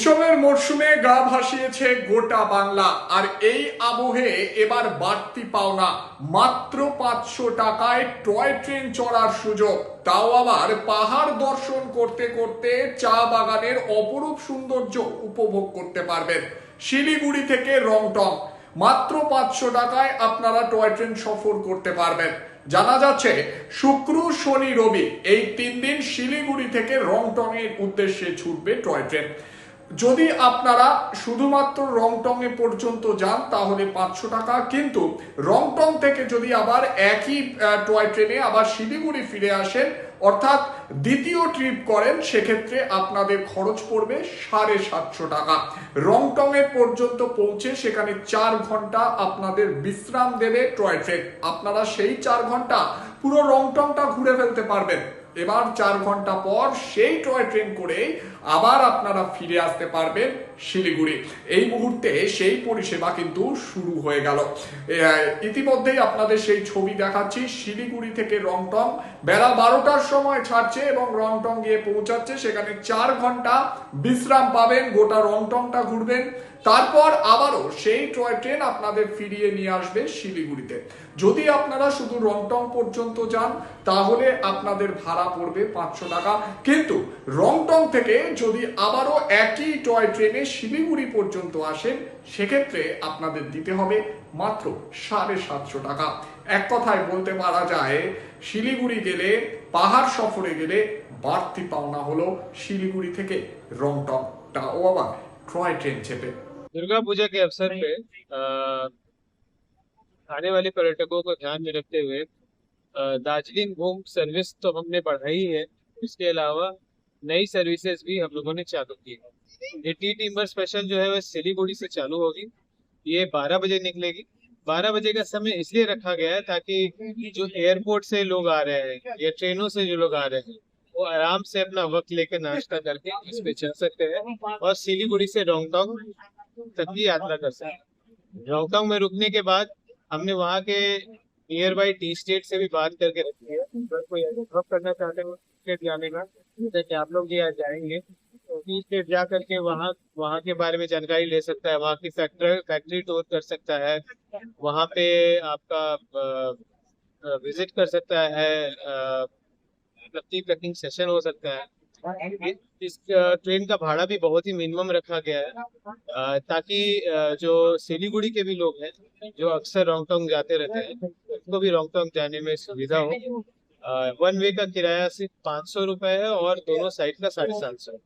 উৎসবের মরশুমে গা ভাসিয়েছে গোটা বাংলা। আর এই আবহে এবার বাড়তি পাওনা। মাত্র পাঁচশো টাকায় টয় ট্রেন চড়ার সুযোগ। তাও আবার পাহাড় দর্শন করতে করতে চা বাগানের অপরূপ সৌন্দর্য উপভোগ করতে পারবেন। শিলিগুড়ি থেকে রংটং। মাত্র পাঁচশো টাকায় আপনারা টয় ট্রেন সফর করতে পারবেন। জানা যাচ্ছে, শুক্র, শনি, রবি এই তিন দিন শিলিগুড়ি থেকে রংটং এর উদ্দেশ্যে ছুটবে টয় ট্রেন। যদি আপনারা শুধুমাত্র রংটং এ পর্যন্ত যান, তাহলে পাঁচশো টাকা। কিন্তু রংটং থেকে যদি আবার একই টয় ট্রেনে আবার শিলিগুড়ি ফিরে আসেন, অর্থাৎ দ্বিতীয় ট্রিপ করেন, সেক্ষেত্রে আপনাদের খরচ পড়বে সাড়ে সাতশো টাকা। রংটং এর পর্যন্ত পৌঁছে সেখানে চার ঘণ্টা আপনাদের বিশ্রাম দেবে টয় ট্রেন আপনারা সেই চার ঘণ্টা পুরো রংটংটা ঘুরে ফেলতে পারবেন। এবার চার ঘণ্টা পর সেই টয় ট্রেন করে আবার আপনারা ফিরে আসতে পারবেন শিলিগুড়ি। এই মুহূর্তে সেই পরিষেবা কিন্তু শুরু হয়ে গেল। ইতিমধ্যেই আপনাদের সেই ছবি দেখাচ্ছি। শিলিগুড়ি থেকে রংটং। বেলা বারোটার সময় ছাড়ছে এবং রংটং গিয়ে পৌঁছাচ্ছে। সেখানে চার ঘণ্টা বিশ্রাম পাবেন। গোটা রংটংটা ঘুরবেন। তারপর আবারও সেই টয় ট্রেন আপনাদের ফিরিয়ে নিয়ে আসবে শিলিগুড়িতে। যদি আপনারা শুধু রংটং পর্যন্ত যান, তাহলে আপনাদের ভাড়া পড়বে পাঁচশো টাকা। কিন্তু রংটং থেকে যদি আবারও একই টয় ট্রেনে শিলিগুড়ি পর্যন্ত আসেন, সেক্ষেত্রে আপনাদের দিতে হবে মাত্র সাড়ে সাতশো টাকা। এক কথায় বলতে পারা যায়, শিলিগুড়ি গেলে, পাহাড় সফরে গেলে বাড়তি পাওনা হলো শিলিগুড়ি থেকে রংটং তাও আবার টয় ট্রেন চেপে। दुर्गा पूजा के अवसर पे आने वाले पर्यटकों को ध्यान में रखते हुए दार्जिलिंग होम सर्विस तो हमने बढ़ाई है इसके अलावा नई सर्विसेज़ भी हम लोगों ने चालू की है। ये टी टिम्बर स्पेशल जो है वह सिलीगुड़ी से चालू होगी ये 12 बजे निकलेगी। 12 बजे का समय इसलिए रखा गया है ताकि जो एयरपोर्ट से लोग आ रहे हैं या ट्रेनों से जो लोग आ रहे हैं वो आराम से अपना वक्त लेकर नाश्ता करके इस पे चल सकते हैं। और सिलीगुड़ी से रोंगटोंग की यात्रा कर सकते रोहतांग में रुकने के बाद हमने वहाँ के नियर बाई टी स्टेट से भी बात करके रखी है। अगर कोई अनुभव करना चाहते हो स्टेट जाने का जैसे आप लोग यहाँ जाएँगे तो टी स्टेट जा करके वहाँ वहाँ के बारे में जानकारी ले सकता है, वहाँ की फैक्ट्री फैक्ट्री टूर कर सकता है, वहाँ पे आपका विज़िट कर सकता है प्लकिंग प्लकिंग सेशन हो सकता है। इस ट्रेन का भाड़ा भी बहुत ही मिनिमम रखा गया है। ताकि जो सिलीगुड़ी के भी लोग हैं, जो अक्सर रोंगटोंग जाते रहते हैं, उनको भी रोंगटोंग जाने में सुविधा हो। वन वे का किराया सिर्फ़ पाँच सौ रुपए है और दोनों साइड का साढ़े सात सौ।